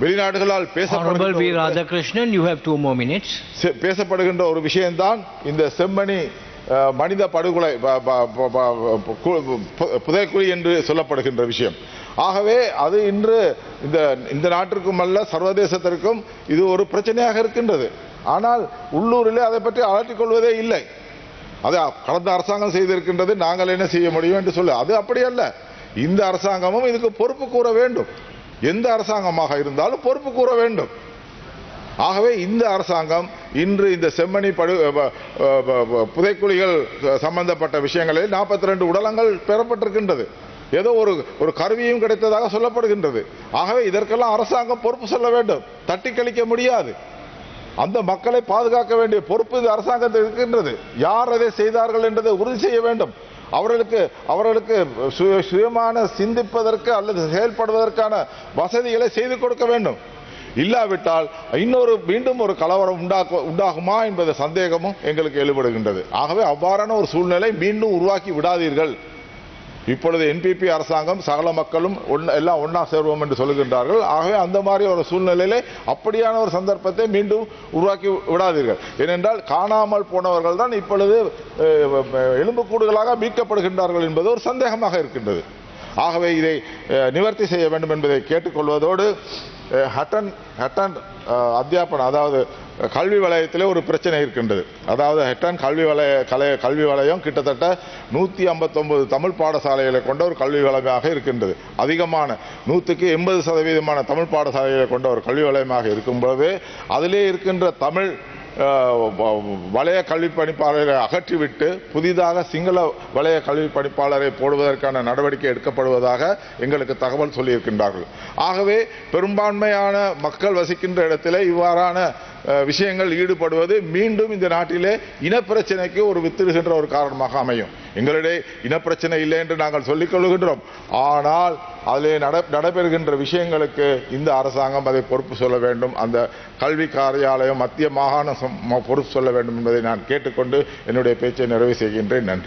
வெளிநாடுகளால் Radhakrishnan, you have two more minutes. செ- பேசப்படுகின்ற ஒரு விஷயம்தான் இந்த செம்மணி மனித படுகொலை புதைக்குழி என்று சொல்லப்படுகின்ற விஷயம். ஆகவே அது இன்று இந்த இந்த நாட்டிற்கும் அல்ல சர்வதேசத்திற்கும் இது ஒரு பிரச்சனையாக இருக்கின்றது. ஆனால் உள்ளூரிலே அதை பற்றி அலட்டிக் கொள்வதே இல்லை. அது கடந்த அரசாங்கம் செய்திருக்கின்றது நாங்கள் என்ன செய்ய முடியும் என்று சொல்லு. அது அப்படி அல்ல. இந்த அரசாங்கமும் இதுக்கு பொறுப்பு கூற வேண்டும். எந்த அரசாங்கமாக இருந்தாலும் பொறுப்பு கூற வேண்டும். ஆகவே இந்த அரசாங்கம் இன்று இந்த செம்மணி படு புதைக்குழிகள் சம்பந்தப்பட்ட விஷயங்களில் நாற்பத்தி ரெண்டு உடலங்கள் பெறப்பட்டிருக்கின்றது. ஏதோ ஒரு ஒரு கருவியும் கிடைத்ததாக சொல்லப்படுகின்றது. ஆகவே இதற்கெல்லாம் அரசாங்கம் பொறுப்பு சொல்ல வேண்டும். தட்டி கழிக்க முடியாது. அந்த மக்களை பாதுகாக்க வேண்டிய பொறுப்பு இந்த அரசாங்கத்தில் இருக்கின்றது. யார் அதை செய்தார்கள் என்றதை உறுதி செய்ய வேண்டும். அவர்களுக்கு அவர்களுக்கு சுய- சுயமான சிந்திப்பதற்கு அல்லது செயல்படுவதற்கான வசதிகளை செய்து கொடுக்க வேண்டும். இல்லாவிட்டால் இன்னொரு மீண்டும் ஒரு கலவரம் உண்டாக்க உண்டாகுமா என்பது சந்தேகமும் எங்களுக்கு எழுபடுகின்றது. ஆகவே அவ்வாறான ஒரு சூழ்நிலை மீண்டும் உருவாக்கி விடாதீர்கள். இப்பொழுது என்பிபி அரசாங்கம் சகல மக்களும் எல்லாம் ஒன்றா சேர்வோம் என்று சொல்லுகின்றார்கள். ஆகவே அந்த மாதிரி ஒரு சூழ்நிலையிலே அப்படியான ஒரு சந்தர்ப்பத்தை மீண்டும் உருவாக்கி விடாதீர்கள். ஏனென்றால் காணாமல் போனவர்கள் தான் இப்பொழுது எலும்புக்கூடுகளாக மீட்கப்படுகின்றார்கள் என்பது ஒரு சந்தேகமாக இருக்கின்றது. ஆகவே இதை நிவர்த்தி செய்ய வேண்டும் என்பதை கேட்டுக்கொள்வதோடு ஹட்டன் ஹட்டன் அத்தியாபனம் அதாவது கல்வி வலயத்திலே ஒரு பிரச்சனை இருக்கின்றது. அதாவது ஹெட்டன் கல்வி வலய கலை கல்வி வலயம் கிட்டத்தட்ட நூற்றி ஐம்பத்தொம்பது தமிழ் பாடசாலைகளை கொண்ட ஒரு கல்வி வலயமாக இருக்கின்றது. அதிகமான நூற்றுக்கு எண்பது சதவீதமான தமிழ் பாடசாலைகளை கொண்ட ஒரு கல்வி வலயமாக இருக்கும் பொழுது அதிலே இருக்கின்ற தமிழ் வளைய கல்வி பணிப்பாளரை அகற்றிவிட்டு புதிதாக சிங்கள வளைய கல்வி பணிப்பாளரை போடுவதற்கான நடவடிக்கை எடுக்கப்படுவதாக எங்களுக்கு தகவல் சொல்லியிருக்கின்றார்கள். ஆகவே பெரும்பான்மையான மக்கள் வசிக்கின்ற இடத்திலே இவ்வாறான விஷயங்கள் ஈடுபடுவது மீண்டும் இந்த நாட்டிலே இனப்பிரச்சனைக்கு ஒரு வித்திடுகின்ற ஒரு காரணமாக அமையும். எங்களிடையே இனப்பிரச்சனை இல்லை என்று நாங்கள் சொல்லிக் கொள்கின்றோம். ஆனால் அதிலே நட நடைபெறுகின்ற விஷயங்களுக்கு இந்த அரசாங்கம் அதை பொறுப்பு சொல்ல வேண்டும். அந்த கல்வி காரியாலயம் மத்திய மாகாண பொறுப்பு சொல்ல வேண்டும் என்பதை நான் கேட்டுக்கொண்டு என்னுடைய பேச்சை நிறைவு செய்கின்றேன். நன்றி.